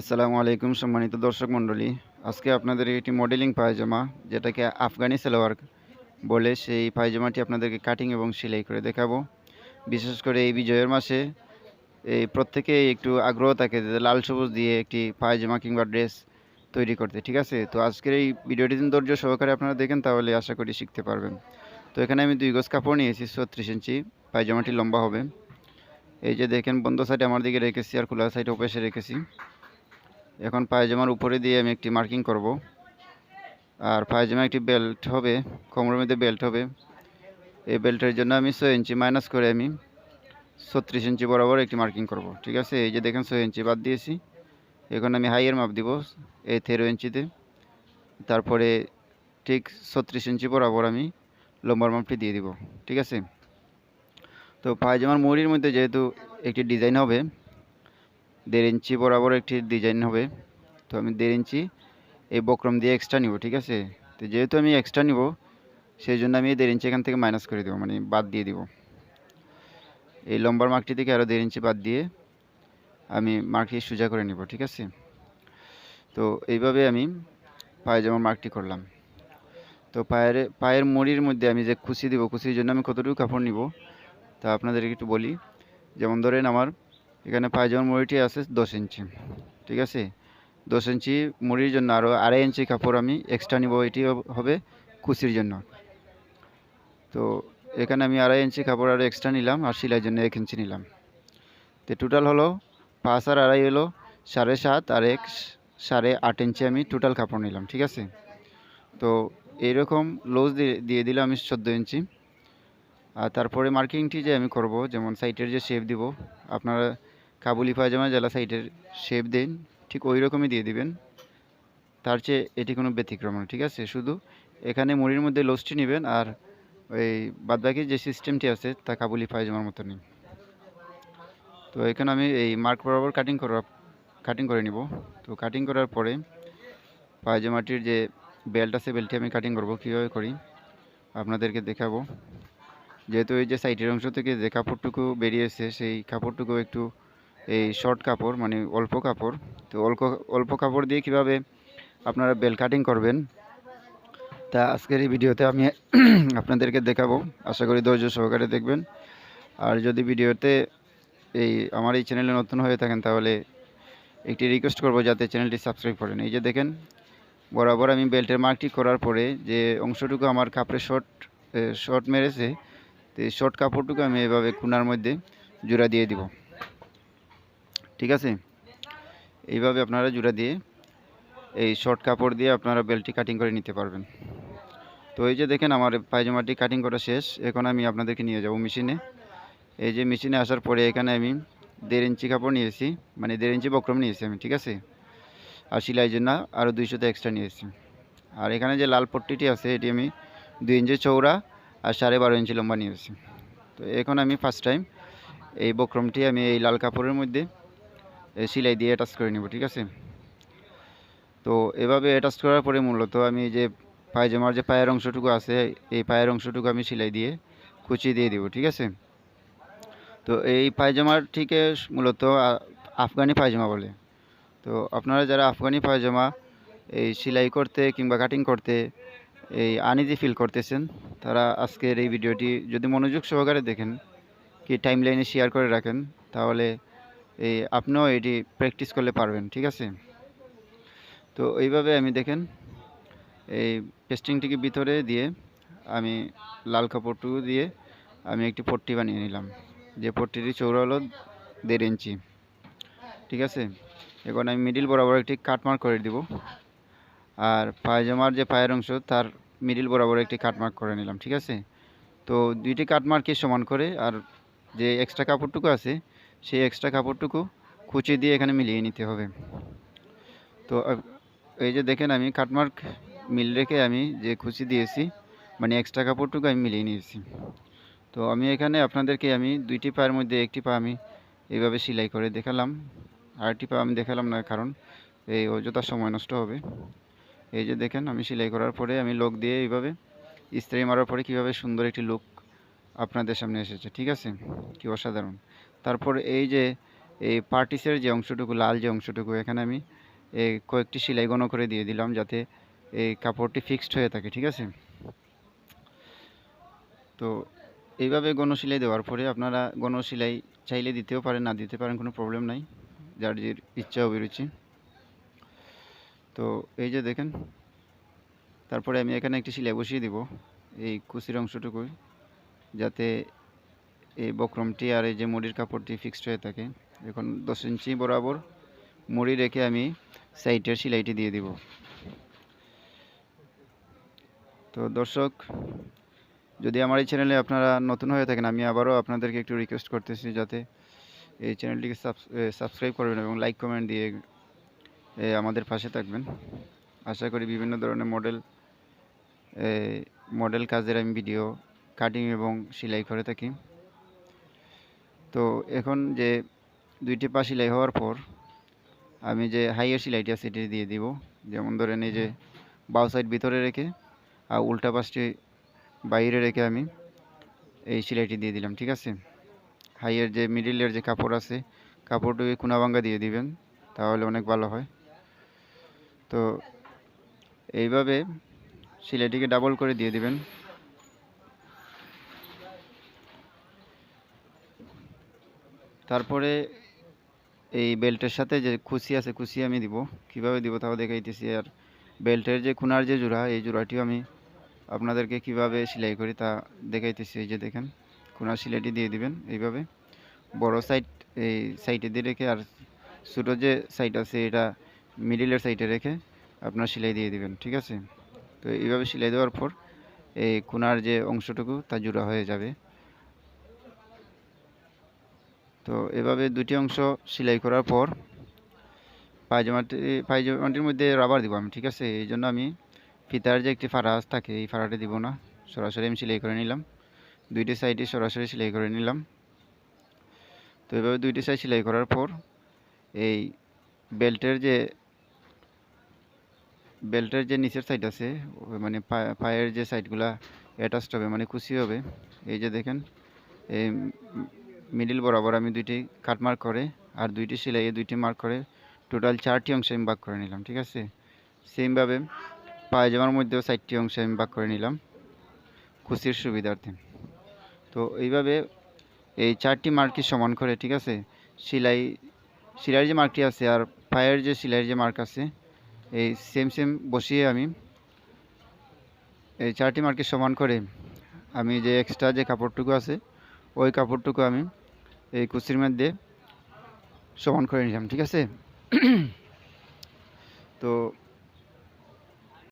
আসসালামু আলাইকুম সম্মানিত দর্শক মণ্ডলী। আজকে আপনাদের একটি মডেলিং পায়জামা, যেটাকে আফগানি সালোয়ার বলে সেই পায়জামাটি আপনাদেরকে কাটিং এবং সেলাই করে দেখাবো। বিশেষ করে এই বিজয়ের মাসে এই প্রত্যেকেই একটু আগ্রহ থাকে লাল সবুজ দিয়ে একটি পায়জামা কিংবা ড্রেস তৈরি করতে, ঠিক আছে? তো আজকের এই ভিডিওটি দিন ধৈর্য সহকারে আপনারা দেখেন, তাহলে আশা করি শিখতে পারবেন। তো এখানে আমি দুই গজ কাপড় নিয়েছি, ছত্রিশ ইঞ্চি, পায়জামাটি লম্বা হবে। এই যে দেখেন, বন্ধ সাইড আমার দিকে রেখেছি আর খোলা সাইড ওপাশে রেখেছি। এখন পায়জামার উপরে দিয়ে আমি একটি মার্কিং করব। আর পায়জামা একটি বেল্ট হবে, কোমরের মধ্যে বেল্ট হবে। এই বেল্টের জন্য আমি ছয় ইঞ্চি মাইনাস করে আমি ছত্রিশ ইঞ্চি বরাবর একটি মার্কিং করব, ঠিক আছে? এই যে দেখেন ছয় ইঞ্চি বাদ দিয়েছি। এখন আমি হাইয়ের মাপ দিব, এই তেরো ইঞ্চিতে। তারপরে ঠিক ছত্রিশ ইঞ্চি বরাবর আমি লম্বার মাপটি দিয়ে দিব, ঠিক আছে? তো পায়জামার মুড়ির মধ্যে যেহেতু একটি ডিজাইন হবে দেড় ইঞ্চি বরাবর একটি ডিজাইন হবে। তো আমি দেড় ইঞ্চি এই বক্রম দিয়ে এক্সট্রা নিব, ঠিক আছে? তো যেহেতু আমি এক্সট্রা নিব সেই জন্য আমি দেড় ইঞ্চি এখান থেকে মাইনাস করে দেবো মানে বাদ দিয়ে দিব। এই লম্বার মার্কটি থেকে আরও দেড় ইঞ্চি বাদ দিয়ে আমি মার্কটি সোজা করে নিব, ঠিক আছে? তো এইভাবে আমি পায়জামার মার্কটি করলাম। তো পায়ের পায়ের মুড়ির মধ্যে আমি যে খুশি দিব, খুশির জন্য আমি কতটুকু কাপড় নিব, তা আপনাদেরকে একটু বলি। যেমন ধরেন আমার এখানে পায়জামার মুড়িটি আছে দশ ইঞ্চি, ঠিক আছে? দশ ইঞ্চি মুড়ির জন্য আরও আড়াই ইঞ্চি কাপড় আমি এক্সট্রা নিব, এটি হবে কুচির জন্য। তো এখানে আমি আড়াই ইঞ্চি কাপড় আরও এক্সট্রা নিলাম আর সেলাইয়ের জন্য এক ইঞ্চি নিলাম। তো টোটাল হলো পাঁচ আর আড়াই হলো সাড়ে সাত আর এক সাড়ে আট ইঞ্চি আমি টোটাল কাপড় নিলাম, ঠিক আছে? তো এইরকম লোজ দিয়ে দিয়ে দিলাম আমি চোদ্দ ইঞ্চি। আর তারপরে মার্কিংটি যে আমি করব, যেমন সাইটের যে শেপ দিব, আপনারা কাবুলি পায়জামা যারা সাইটের শেপ দেন, ঠিক ওই রকমই দিয়ে দিবেন। তার চেয়ে এটি কোনো ব্যতিক্রম না, ঠিক আছে? শুধু এখানে মুড়ির মধ্যে লোসটি নেবেন আর ওই বাদবাকি যে সিস্টেমটি আছে, তা কাবুলি পায়জামার মতো নেই তো এখানে আমি এই মার্ক বরাবর কাটিং করা কাটিং করে নিব। তো কাটিং করার পরে পায়জামাটির যে বেল্ট আছে বেল্টটি আমি কাটিং করব কীভাবে করি, আপনাদেরকে দেখাবো। যেহেতু এই যে সাইডের অংশ থেকে যে কাপড়টুকু বেরিয়েছে, সেই কাপড়টুকু একটু এই শর্ট কাপড় মানে অল্প কাপড়। তো অল্প অল্প কাপড় দিয়ে কীভাবে আপনারা বেল কাটিং করবেন, তা আজকের এই ভিডিওতে আমি আপনাদেরকে দেখাবো। আশা করি ধৈর্য সহকারে দেখবেন। আর যদি ভিডিওতে এই আমার এই চ্যানেলে নতুন হয়ে থাকেন, তাহলে একটি রিকোয়েস্ট করব যাতে চ্যানেলটি সাবস্ক্রাইব করেন। এই যে দেখেন, বরাবর আমি বেল্টের মার্কটি করার পরে যে অংশটুকু আমার কাপড়ে শর্ট শর্ট মেরেছে, তো এই শর্ট কাপড়টুকু আমি এভাবে কোনার মধ্যে জোড়া দিয়ে দিব। ঠিক আছে? এইভাবে আপনারা জুড়া দিয়ে এই শর্ট কাপড় দিয়ে আপনারা বেল্টটি কাটিং করে নিতে পারবেন। তো এই যে দেখেন আমার পায়জামাটি কাটিং করা শেষ, এখন আমি আপনাদেরকে নিয়ে যাব মেশিনে এই যে মেশিনে আসার পরে এখানে আমি দেড় ইঞ্চি কাপড় নিয়েছি মানে দেড় ইঞ্চি বক্রম নিয়েছি আমি, ঠিক আছে? আর সেলাই জন্য আরও দুইশোতে এক্সট্রা নিয়েছি। আর এখানে যে লাল পট্টিটি আছে, এটি আমি দুই ইঞ্চি চৌড়া আর সাড়ে বারো ইঞ্চি লম্বা নিয়েছি। তো এখন আমি ফার্স্ট টাইম এই বক্রমটি আমি এই লাল কাপড়ের মধ্যে সেলাই দিয়ে অ্যাটাচ করে নেব, ঠিক আছে? তো এভাবে অ্যাটাচ করার পরে মূলত আমি যে পায়জামার যে পায়ের অংশটুকু আছে, এই পায়ের অংশটুকু আমি সেলাই দিয়ে কুচিয়ে দিয়ে দিব, ঠিক আছে? তো এই পায়জামাটিকে মূলত আফগানি পায়জামা বলে। তো আপনারা যারা আফগানি পায়জামা এই সেলাই করতে কিংবা কাটিং করতে এই আনইজি ফিল করতেছেন, তারা আজকের এই ভিডিওটি যদি মনোযোগ সহকারে দেখেন, কি টাইম লাইনে শেয়ার করে রাখেন, তাহলে এই আপনিও এটি প্র্যাকটিস করলে পারবেন, ঠিক আছে? তো এইভাবে আমি দেখেন, এই পেস্টিংটিকে ভিতরে দিয়ে আমি লাল কাপড়টুকু দিয়ে আমি একটি পট্টি বানিয়ে নিলাম। যে পট্টিটি চৌড়া হলো দেড় ইঞ্চি, ঠিক আছে? এখন আমি মিডিল বরাবর একটি কাটমার্ক করে দিব। আর পায়জামার যে পায়ের অংশ, তার মিডিল বরাবর একটি কাটমার্ক করে নিলাম, ঠিক আছে? তো দুইটি কাটমার্কই সমান করে, আর যে এক্সট্রা কাপড়টুকু আছে সেই এক্সট্রা কাপড়টুকু কুচি দিয়ে এখানে মিলিয়ে নিতে হবে। তো এই যে দেখেন আমি কাটমার্ক মিল রেখে আমি যে কুচি দিয়েছি মানে এক্সট্রা কাপড়টুকু আমি মিলিয়ে নিয়েছি। তো আমি এখানে আপনাদেরকে আমি দুইটি পায়ের মধ্যে একটি পা আমি এইভাবে সেলাই করে দেখালাম। আরেকটি পা আমি দেখালাম না, কারণ এই অযথা সময় নষ্ট হবে। এই যে দেখেন আমি সেলাই করার পরে আমি লোক দিয়ে এইভাবে ইস্ত্রি মারার পরে কীভাবে সুন্দর একটি লুক আপনাদের সামনে এসেছে, ঠিক আছে? কি অসাধারণ। তারপর এই যে, এই পার্টিসের যে অংশটুকু, লাল যে অংশটুকু, এখানে আমি এই কয়েকটি সেলাই ঘন করে দিয়ে দিলাম যাতে এই কাপড়টি ফিক্সড হয়ে থাকে, ঠিক আছে? তো এইভাবে গণ সেলাই দেওয়ার পরে আপনারা গণ সেলাই চাইলে দিতেও পারেন, না দিতে পারেন কোনো প্রবলেম নাই, যার যে ইচ্ছা অভিরুচি। তো এই যে দেখেন, তারপরে আমি এখানে একটি সেলাই বসিয়ে দিব, এই কুচির অংশটুকু যাতে এই বক্রমটি আর এই যে মুড়ির কাপড়টি ফিক্সড হয়ে থাকে, এখন দশ ইঞ্চি বরাবর মুড়ি রেখে আমি সাইডের সেলাইটি দিয়ে দিব। তো দর্শক, যদি আমার এই চ্যানেলে আপনারা নতুন হয়ে থাকেন, আমি আবারও আপনাদেরকে একটু রিকোয়েস্ট করতেছি যাতে এই চ্যানেলটিকে সাবস্ক্রাইব করবেন এবং লাইক কমেন্ট দিয়ে আমাদের পাশে থাকবেন। আশা করি বিভিন্ন ধরনের মডেল মডেল কাজের আমি ভিডিও কাটিং এবং সেলাই করে থাকি। তো এখন যে দুইটি পা সেলাই হওয়ার পর আমি যে হাইয়ের সেলাইটি আছে সেটি দিয়ে দিব। যেমন ধরেন এই যে বাউ সাইড ভিতরে রেখে আর উল্টা পাশটি বাইরে রেখে আমি এই সেলাইটি দিয়ে দিলাম ঠিক আছে? হাইয়ের যে মিডিলের যে কাপড় আছে কাপড়টুকু কোনাভাঙ্গা দিয়ে দিবেন তাহলে অনেক ভালো হয়। তো এইভাবে সেলাইটিকে ডাবল করে দিয়ে দিবেন। তারপরে এই বেল্টের সাথে যে খুশি আছে, খুশি আমি দিব। কীভাবে দিব তাও দেখাইতেছি। আর বেল্টের যে কোনার যে জোড়া, এই জোড়াটিও আমি আপনাদেরকে কীভাবে সেলাই করি তা দেখাইতেছি। এই যে দেখেন কোনার সেলাইটি দিয়ে দিবেন এইভাবে। বড় সাইড এই সাইডে দিয়ে রেখে আর ছোটো যে সাইড আছে, এটা মিডিলের সাইডে রেখে আপনার সেলাই দিয়ে দিবেন, ঠিক আছে? তো এইভাবে সেলাই দেওয়ার পর এই কোনার যে অংশটুকু তা জোড়া হয়ে যাবে। তো এভাবে দুটি অংশ সেলাই করার পর পায়জামাটি, পায়জামাটির মধ্যে রাবার দিব আমি, ঠিক আছে? এই জন্য আমি ফিতার যে একটি ফাড়া থাকে, এই ফাড়াটি দিব না। সরাসরি আমি সেলাই করে নিলাম। দুইটি সাইডে সরাসরি সেলাই করে নিলাম। তো এভাবে দুইটি সাইড সেলাই করার পর এই বেল্টের যে বেল্টের যে নিচের সাইড আছে মানে পায়ের যে সাইডগুলা অ্যাটাচড হবে মানে কুচি হবে, এই যে দেখেন, এই মিডিল বরাবর আমি দুইটি কাট মার্ক করে আর দুইটি সেলাইয়ে দুইটি মার্ক করে টোটাল চারটি অংশে আমি ভাগ করে নিলাম, ঠিক আছে? সেমভাবে পায়জামার মধ্যেও চারটি অংশে আমি ভাগ করে নিলাম খুশির সুবিধার্থে। তো এইভাবে এই চারটি মার্কই সমান করে, ঠিক আছে? সেলাই, সেলাইয়ের যে মার্কটি আছে আর পায়ের যে সেলাইয়ের যে মার্ক আছে, এই সেম সেম বসিয়ে আমি এই চারটি মার্কে সমান করে আমি যে এক্সট্রা যে কাপড়টুকু আছে ওই কাপড়টুকু আমি এই কুচির মধ্যে সমান করে নিলাম ঠিক আছে? তো